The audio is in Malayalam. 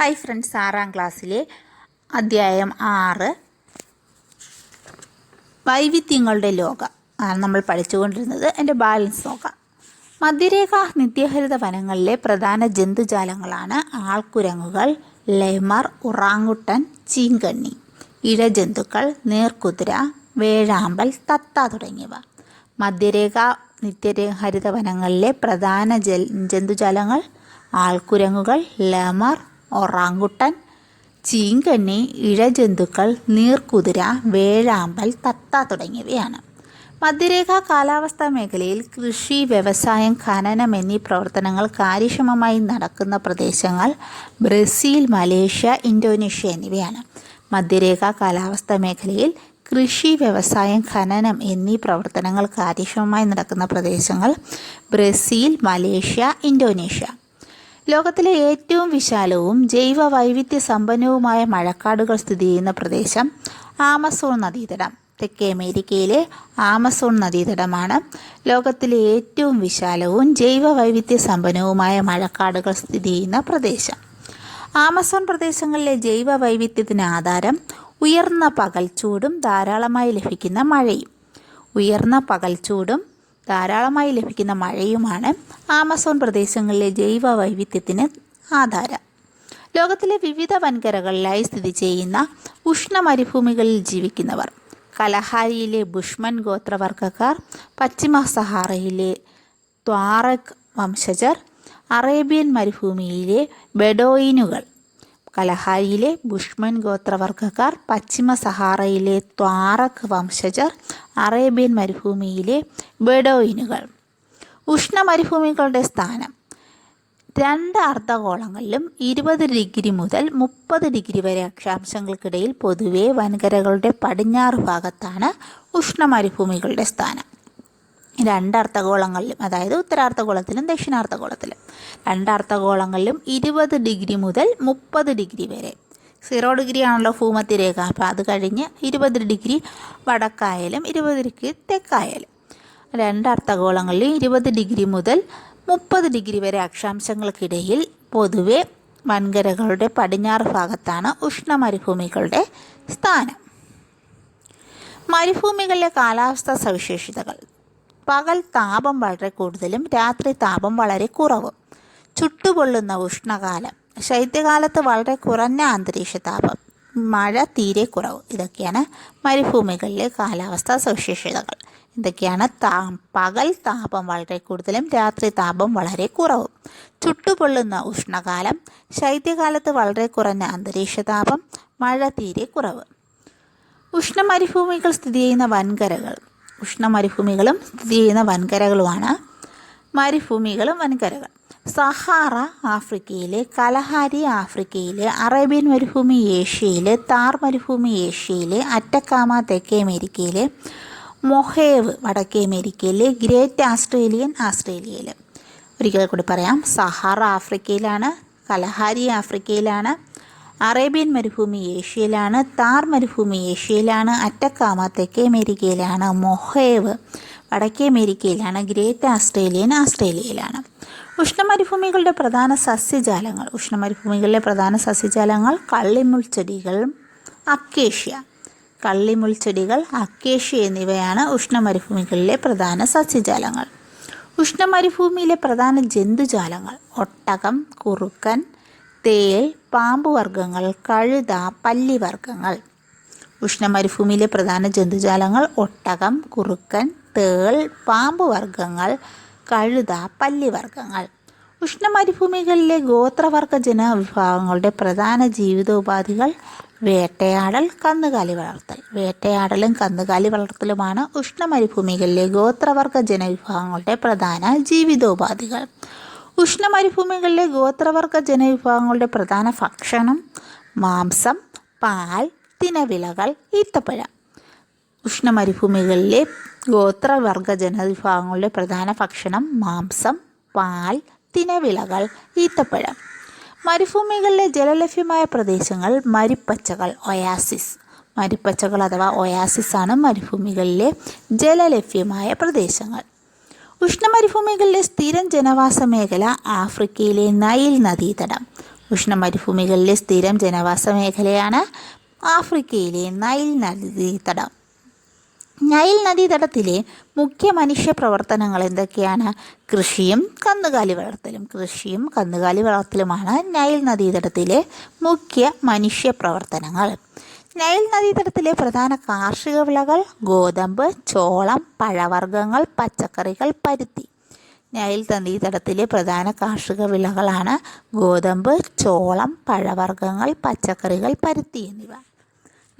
ഹായ് ഫ്രണ്ട്സ് ആറാം ക്ലാസ്സിലെ അധ്യായം ആറ്. വൈവിധ്യങ്ങളുടെ ലോകം. ആണ് നമ്മൾ പഠിച്ചുകൊണ്ടിരുന്നത് എന്റെ ബാലൻസ് നോക്കാം. മധ്യരേഖ നിത്യഹരിത വനങ്ങളിലെ പ്രധാന ജന്തുജാലങ്ങളാണ് ആൾക്കുരങ്ങുകൾ ലെമർ ഉറാങ്ങുട്ടൻ ചീങ്കണ്ണി ഇഴജന്തുക്കൾ നീർക്കുതിര വേഴാമ്പൽ തത്ത തുടങ്ങിയവ. മധ്യരേഖ നിത്യഹരിത വനങ്ങളിലെ പ്രധാന ജന്തുജാലങ്ങൾ ആൾക്കുരങ്ങുകൾ ലെമർ ഒറാങ്കുട്ടൻ ചീങ്കണ്ണി ഇഴജന്തുക്കൾ നീർക്കുതിര വേഴാമ്പൽ തത്ത തുടങ്ങിയവയാണ്. മധ്യരേഖാ കാലാവസ്ഥാ മേഖലയിൽ കൃഷി വ്യവസായം ഖനനം എന്നീ പ്രവർത്തനങ്ങൾ കാര്യക്ഷമമായി നടക്കുന്ന പ്രദേശങ്ങൾ ബ്രസീൽ മലേഷ്യ ഇന്തോനേഷ്യ എന്നിവയാണ്. മധ്യരേഖാ കാലാവസ്ഥാ മേഖലയിൽ കൃഷി വ്യവസായം ഖനനം എന്നീ പ്രവർത്തനങ്ങൾ കാര്യക്ഷമമായി നടക്കുന്ന പ്രദേശങ്ങൾ ബ്രസീൽ മലേഷ്യ ഇന്തോനേഷ്യ. ലോകത്തിലെ ഏറ്റവും വിശാലവും ജൈവ വൈവിധ്യ സമ്പന്നവുമായ മഴക്കാടുകൾ സ്ഥിതി ചെയ്യുന്ന പ്രദേശം ആമസോൺ നദീതടം. തെക്കേ അമേരിക്കയിലെ ആമസോൺ നദീതടമാണ്. ലോകത്തിലെ ഏറ്റവും വിശാലവും ജൈവ വൈവിധ്യ സമ്പന്നവുമായ മഴക്കാടുകൾ സ്ഥിതി ചെയ്യുന്ന പ്രദേശം. ആമസോൺ പ്രദേശങ്ങളിലെ ജൈവ വൈവിധ്യത്തിന് ആധാരം ഉയർന്ന പകൽച്ചൂടും ധാരാളമായി ലഭിക്കുന്ന മഴയും. ഉയർന്ന പകൽച്ചൂടും ധാരാളമായി ലഭിക്കുന്ന മഴയുമാണ് ആമസോൺ പ്രദേശങ്ങളിലെ ജൈവ വൈവിധ്യത്തിന് ആധാരം. ലോകത്തിലെ വിവിധ വൻകരകളിലായി സ്ഥിതി ചെയ്യുന്ന ഉഷ്ണ മരുഭൂമികളിൽ ജീവിക്കുന്നവർ കലഹാരിയിലെ ബുഷ്മൻ ഗോത്രവർഗക്കാർ പശ്ചിമ സഹാറയിലെ ത്വാറക് വംശജർ അറേബ്യൻ മരുഭൂമിയിലെ ബെഡോയിനുകൾ കലഹാരിയിലെ ബുഷ്മൻ ഗോത്രവർഗക്കാർ പശ്ചിമ സഹാറയിലെ ത്വാറക് വംശജർ അറേബ്യൻ മരുഭൂമിയിലെ ബെഡോയിനുകൾ. ഉഷ്ണ മരുഭൂമികളുടെ സ്ഥാനം രണ്ട് അർദ്ധഗോളങ്ങളിലും ഇരുപത് ഡിഗ്രി മുതൽ മുപ്പത് ഡിഗ്രി വരെ അക്ഷാംശങ്ങൾക്കിടയിൽ പൊതുവെ വൻകരകളുടെ പടിഞ്ഞാറ് ഭാഗത്താണ് ഉഷ്ണ മരുഭൂമികളുടെ സ്ഥാനം. രണ്ട് അർദ്ധഗോളങ്ങളിലും അതായത് ഉത്തരാർദ്ധഗോളത്തിലും ദക്ഷിണാർദ്ധഗോളത്തിലും. രണ്ട് അർദ്ധഗോളങ്ങളിലും ഇരുപത് ഡിഗ്രി മുതൽ മുപ്പത് ഡിഗ്രി വരെ സീറോ ഡിഗ്രി ആണല്ലോ ഭൂമധ്യരേഖ അപ്പോൾ അത് കഴിഞ്ഞ് ഇരുപത് ഡിഗ്രി വടക്കായാലും ഇരുപത് ഡിഗ്രി തെക്കായാലും. രണ്ട് അർത്ഥഗോളങ്ങളിൽ ഇരുപത് ഡിഗ്രി മുതൽ മുപ്പത് ഡിഗ്രി വരെ അക്ഷാംശങ്ങൾക്കിടയിൽ പൊതുവെ വൻകരകളുടെ പടിഞ്ഞാറ് ഭാഗത്താണ് ഉഷ്ണ മരുഭൂമികളുടെ സ്ഥാനം. മരുഭൂമികളിലെ കാലാവസ്ഥാ സവിശേഷതകൾ. പകൽ താപം വളരെ കൂടുതലും രാത്രി താപം വളരെ കുറവും. ചുട്ടുപൊള്ളുന്ന ഉഷ്ണകാലം. ശൈത്യകാലത്ത് വളരെ കുറഞ്ഞ അന്തരീക്ഷ താപം മഴ തീരെ കുറവ്. ഇതൊക്കെയാണ് മരുഭൂമികളിലെ കാലാവസ്ഥാ സവിശേഷതകൾ. ഇതൊക്കെയാണ് താ പകൽ താപം വളരെ കൂടുതലും രാത്രി താപം വളരെ കുറവും. ചുട്ടുപൊള്ളുന്ന ഉഷ്ണകാലം ശൈത്യകാലത്ത് വളരെ കുറഞ്ഞ അന്തരീക്ഷ താപം മഴ തീരെ കുറവ്. ഉഷ്ണമരുഭൂമികൾ സ്ഥിതി ചെയ്യുന്ന വൻകരകൾ. ഉഷ്ണമരുഭൂമികളും സ്ഥിതി ചെയ്യുന്ന വൻകരകളുമാണ് മരുഭൂമികളും വൻകരകൾ. സഹാറ ആഫ്രിക്കയിലെ കലഹാരി ആഫ്രിക്കയിലെ അറേബ്യൻ മരുഭൂമി ഏഷ്യയിലെ താർ മരുഭൂമി ഏഷ്യയിലെ അറ്റക്കാമ തെക്കേ അമേരിക്കയിലെ മൊഹേവ് വടക്കേ അമേരിക്കയിലെ ഗ്രേറ്റ് ആസ്ട്രേലിയൻ ആസ്ട്രേലിയയിൽ ഒരിക്കൽ കൂടി പറയാം സഹാറ ആഫ്രിക്കയിലാണ് കലഹാരി ആഫ്രിക്കയിലാണ് അറേബ്യൻ മരുഭൂമി ഏഷ്യയിലാണ് താർ മരുഭൂമി ഏഷ്യയിലാണ് അറ്റക്കാമ തെക്കേ അമേരിക്കയിലാണ് മൊഹേവ് വടക്കേ അമേരിക്കയിലാണ് ഗ്രേറ്റ് ആസ്ട്രേലിയൻ ആസ്ട്രേലിയയിലാണ്. ഉഷ്ണമരുഭൂമികളുടെ പ്രധാന സസ്യജാലങ്ങൾ. ഉഷ്ണമരുഭൂമികളിലെ പ്രധാന സസ്യജാലങ്ങൾ കള്ളിമുൾച്ചെടികളും അക്കേഷ്യ. കള്ളിമുൾച്ചെടികൾ അക്കേഷ്യ എന്നിവയാണ് ഉഷ്ണമരുഭൂമികളിലെ പ്രധാന സസ്യജാലങ്ങൾ. ഉഷ്ണമരുഭൂമിയിലെ പ്രധാന ജന്തുജാലങ്ങൾ ഒട്ടകം കുറുക്കൻ തേൽ പാമ്പുവർഗങ്ങൾ കഴുത പല്ലിവർഗങ്ങൾ. ഉഷ്ണമരുഭൂമിയിലെ പ്രധാന ജന്തുജാലങ്ങൾ ഒട്ടകം കുറുക്കൻ തേൾ പാമ്പുവർഗങ്ങൾ കഴുത പല്ലിവർഗങ്ങൾ. ഉഷ്ണമരുഭൂമികളിലെ ഗോത്രവർഗ ജനവിഭാഗങ്ങളുടെ പ്രധാന ജീവിതോപാധികൾ വേട്ടയാടൽ കന്നുകാലി വളർത്തൽ. വേട്ടയാടലും കന്നുകാലി വളർത്തലുമാണ് ഉഷ്ണമരുഭൂമികളിലെ ഗോത്രവർഗ ജനവിഭാഗങ്ങളുടെ പ്രധാന ജീവിതോപാധികൾ. ഉഷ്ണമരുഭൂമികളിലെ ഗോത്രവർഗ ജനവിഭാഗങ്ങളുടെ പ്രധാന ഭക്ഷണം മാംസം പാൽ തിനവിളകൾ ഈത്തപ്പഴം. ഉഷ്ണമരുഭൂമികളിലെ ഗോത്രവർഗ ജനവിഭാഗങ്ങളുടെ പ്രധാന ഭക്ഷണം മാംസം പാൽ തിനവിളകൾ ഈത്തപ്പഴം. മരുഭൂമികളിലെ ജലലഭ്യമായ പ്രദേശങ്ങൾ മരുപ്പച്ചകൾ ഒയാസിസ്. മരുപ്പച്ചകൾ അഥവാ ഒയാസിസ് ആണ് മരുഭൂമികളിലെ ജലലഭ്യമായ പ്രദേശങ്ങൾ. ഉഷ്ണമരുഭൂമികളിലെ സ്ഥിരം ജനവാസ മേഖല ആഫ്രിക്കയിലെ നൈൽ നദീതടം. ഉഷ്ണമരുഭൂമികളിലെ സ്ഥിരം ജനവാസ മേഖലയാണ് ആഫ്രിക്കയിലെ നൈൽ നദീതടം. നൈൽ നദീതടത്തിലെ മുഖ്യ മനുഷ്യ പ്രവർത്തനങ്ങൾ എന്തൊക്കെയാണ്? കൃഷിയും കന്നുകാലി വളർത്തലും. കൃഷിയും കന്നുകാലി വളർത്തലുമാണ് നൈൽ നദീതടത്തിലെ മുഖ്യ മനുഷ്യ പ്രവർത്തനങ്ങൾ നൈൽ നദീതടത്തിലെ പ്രധാന കാർഷിക വിളകൾ ഗോതമ്പ് ചോളം പഴവർഗങ്ങൾ പച്ചക്കറികൾ പരുത്തി. നൈൽ നദീതടത്തിലെ പ്രധാന കാർഷിക വിളകളാണ് ഗോതമ്പ് ചോളം പഴവർഗങ്ങൾ പച്ചക്കറികൾ പരുത്തി എന്നിവ.